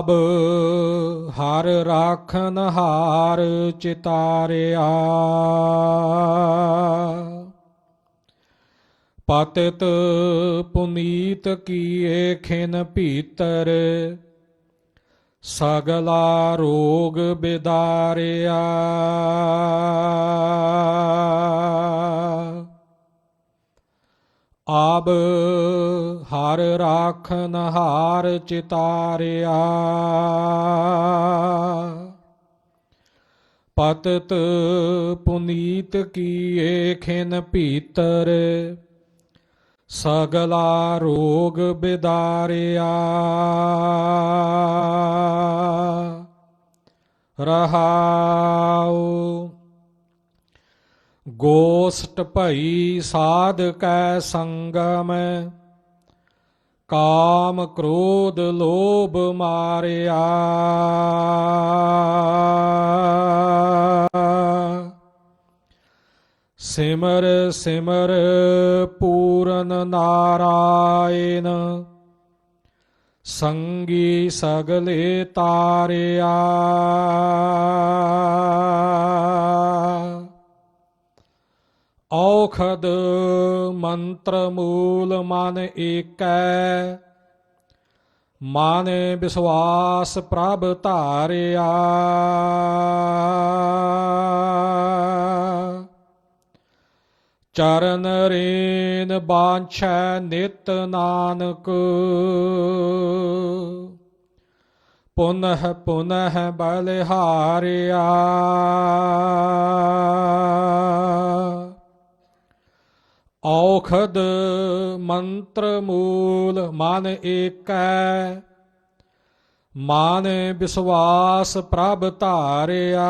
ਆਬ ਹਰ ਰਾਖਨ ਹਾਰ ਚਿਤਾਰਿਆ। ਪਤਿਤ ਪੁਨੀਤ ਕੀਏ ਖਿਨ ਭੀਤਰ ਸਗਲਾ ਰੋਗ ਬਿਦਾਰਿਆ। ਆਬ ਹਰ ਰਾਖਨ ਹਾਰ ਚਿਤਾਰਿਆ। ਪਤਤ ਪੁਨੀਤ ਕੀਏ ਖਿਨ ਭੀਤਰ, ਸਗਲਾ ਰੋਗ ਬਿਦਾਰਿਆ। ਰਹਾਉ, ਗੋਸਟ ਭਈ ਸਾਧ ਕੈ ਸੰਗਮ ਕਾਮ ਕ੍ਰੋਧ ਲੋਭ ਮਾਰਿਆ। ਸਿਮਰ ਸਿਮਰ ਪੂਰਨ ਨਾਰਾਇਣ ਸੰਗੀ ਸਗਲੇ ਤਾਰਿਆ। ਔਖਦ ਮੰਤਰ ਮੂਲ ਮਨ ਏਕੈ। ਮਨ ਵਿਸ਼ਵਾਸ ਪ੍ਰਭ ਧਾਰਿਆ। ਚਰਨ ਰੇਨ ਬਾਂਛੈ ਨਿਤ ਨਾਨਕ। ਪੁਨਹ ਪੁਨਹ ਬਲਿਹਾਰਿਆ। ਔਖਦ ਮੰਤਰ ਮੂਲ ਮਨ ਏਕੈ ਮਨ ਵਿਸ਼ਵਾਸ ਪ੍ਰਭ ਧਾਰਿਆ।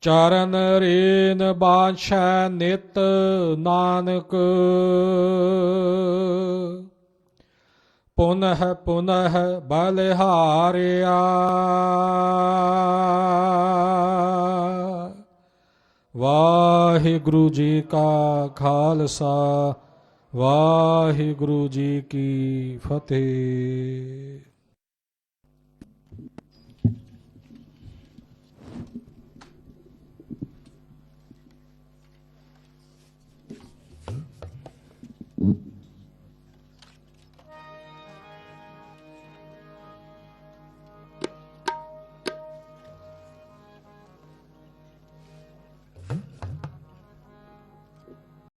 ਚਰਨ ਰੇਨ ਬਾਛੈ ਨਿਤ ਨਾਨਕ ਪੁਨਹ ਪੁਨਹ ਬਲਿਹਾਰਿਆ ਵਾਹਿਗੁਰੂ ਜੀ ਕਾ ਖਾਲਸਾ ਵਾਹਿਗੁਰੂ ਜੀ ਕੀ ਫਤਿਹ